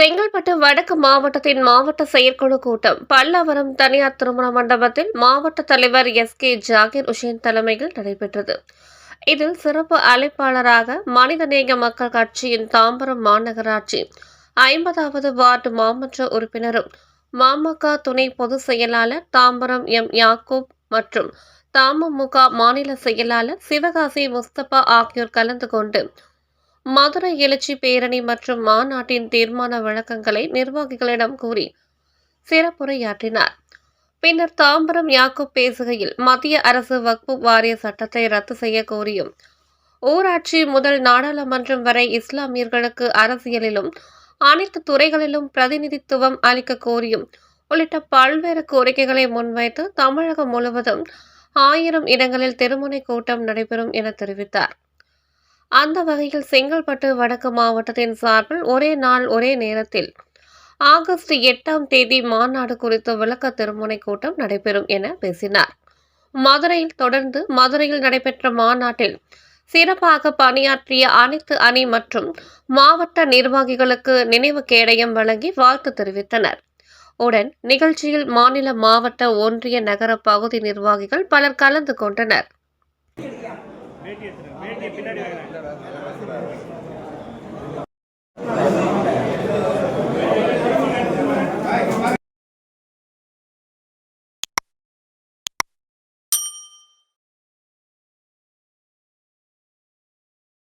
செங்கல்பட்டு வடக்கு மாவட்டத்தின் மாவட்ட செயற்குழு கூட்டம். பல்லவரம் தனியார் திருமண மண்டபத்தில் மாவட்ட தலைவர் எஸ். கே. ஜாகிர் உஷேன் தலைமையில் நடைபெற்றது. இதில் சிறப்பு அழைப்பாளராக மனிதநேய மக்கள் கட்சியின் தாம்பரம் மாநகராட்சி ஐம்பதாவது வார்டு மாமன்ற உறுப்பினரும் மாமக துணை பொதுச் செயலாளர் தாம்பரம் எம். யாக்கூப் மற்றும் தமுமுக மாநில செயலாளர் சிவகாசி முஸ்தபா ஆகியோர் கலந்து கொண்டு மதுரை எழுச்சி பேரணி மற்றும் மாநாட்டின் தீர்மான விளக்கங்களை நிர்வாகிகளிடம் கூறி சிறப்புரையாற்றினார். பின்னர் தாம்பரம் யாக்கூப் பேசுகையில் மத்திய அரசு வக்பு வாரிய சட்டத்தை ரத்து செய்ய கோரியும் ஊராட்சி முதல் நாடாளுமன்றம் வரை இஸ்லாமியர்களுக்கு அரசியலிலும் அனைத்து துறைகளிலும் பிரதிநிதித்துவம் அளிக்க கோரியும் உள்ளிட்ட பல்வேறு கோரிக்கைகளை முன்வைத்து தமிழகம் முழுவதும் ஆயிரம் இடங்களில் திருமுனை கூட்டம் நடைபெறும் என தெரிவித்தார். அந்த வகையில் செங்கல்பட்டு வடக்கு மாவட்டத்தின் சார்பில் ஒரே நாள் ஒரே நேரத்தில் ஆகஸ்ட் எட்டாம் தேதி மாநாடு குறித்த விளக்க திருமுனை கூட்டம் நடைபெறும் என பேசினார். மதுரையில் தொடர்ந்து மதுரையில் நடைபெற்ற மாநாட்டில் சிறப்பாக பணியாற்றிய அனைத்து அணி மற்றும் மாவட்ட நிர்வாகிகளுக்கு நினைவு கேடயம் வழங்கி வாழ்த்து தெரிவித்தனர். உடன் நிகழ்ச்சியில் மாநில மாவட்ட ஒன்றிய நகர பகுதி நிர்வாகிகள் பலர் கலந்து கொண்டனர். வேட்டி எடுத்துருங்க. வேட்டி பின்னாடி